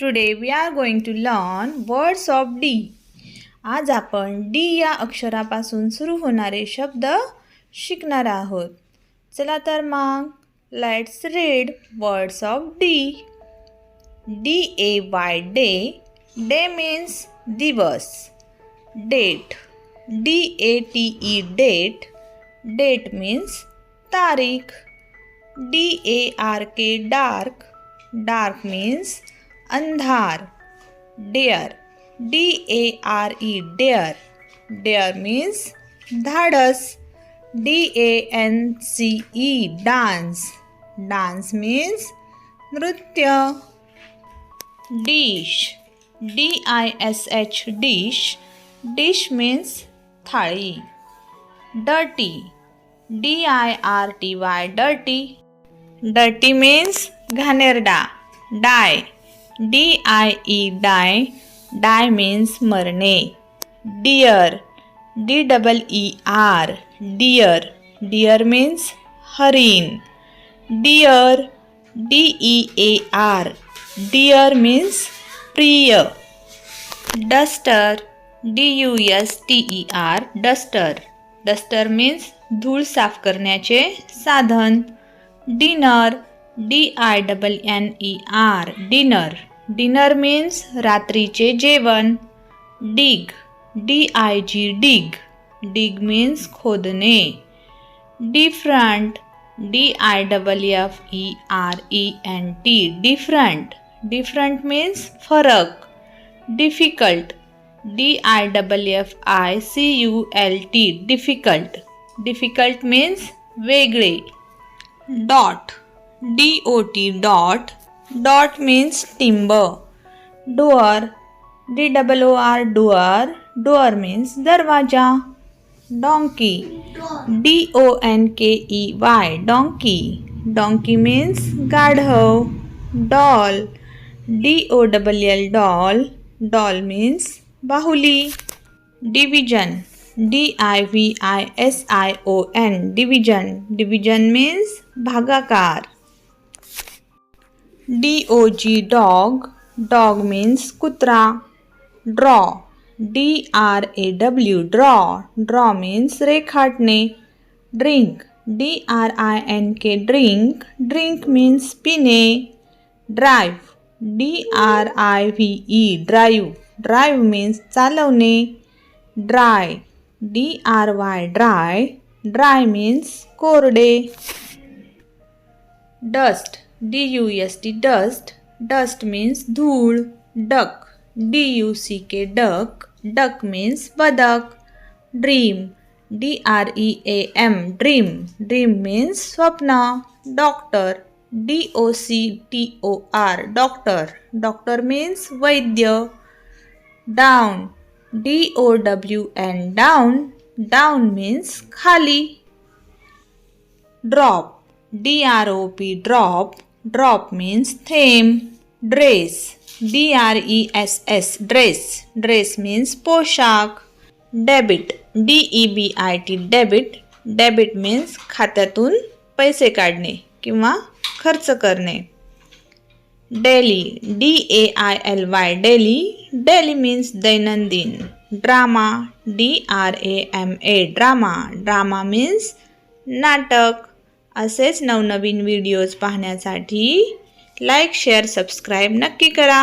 Today we are going to learn words of D आज आपण D या अक्षरापासून सुरू होणारे शब्द शिकणार आहोत. चला तर मग let's read words of D D A Y day day means दिवस. Date D A T E date date means तारीख. D A R K dark dark means अंधार, dare D A R E dare. Dare means धाडस D A N C E dance dance means नृत्य। Dish D I S H dish dish means थाळी dirty D I R T Y dirty dirty means घाणेरडा, die. D I E die die means मरणे. Deer D double E R deer deer means हरिण. Dear D E A R dear means प्रिय. Duster D U S T E R duster duster means धूळ साफ करण्याचे साधन. Dinner D I double N E R dinner dinner means रात्रीचे जेवण. Dig D I G dig dig means खोदणे. Different D I double F E R E N T different different means फरक. Difficult D I double F I C U L T difficult difficult means वेगळे. Dot D O T dot dot means टिंब door D double O R door door means दरवाजा donkey D O N K E Y donkey donkey means गाढव doll D O double L doll doll means बाहुली division D I V I S I O D O G dog dog means कुत्रा. Draw D R A W draw draw means रेखाटणे. Drink D R I N K drink drink means पिणे. Drive D R I V E drive drive means चालवणे. Dry D R Y dry dry means कोरडे. Dust D-U-S-T, dust. Dust means dhul. Duck. D-U-C-K, duck. Duck means badak. Dream. D-R-E-A-M, dream. Dream means swapna. Doctor. D-O-C-T-O-R, doctor. Doctor means vaidya. Down. D-O-W-N, down. Down means khali. Drop. D-R-O-P, drop. Drop drop means थेंब dress D R E S S dress dress means पोशाख. Debit D E B I T debit debit means खात्यातून पैसे काढणे किंवा खर्च करणे. Daily D A I L Y daily daily means दैनंदिन. Drama D R A M A drama drama means नाटक. असेच नवनवीन व्हिडिओज पाहण्यासाठी लाईक शेअर सबस्क्राईब नक्की करा.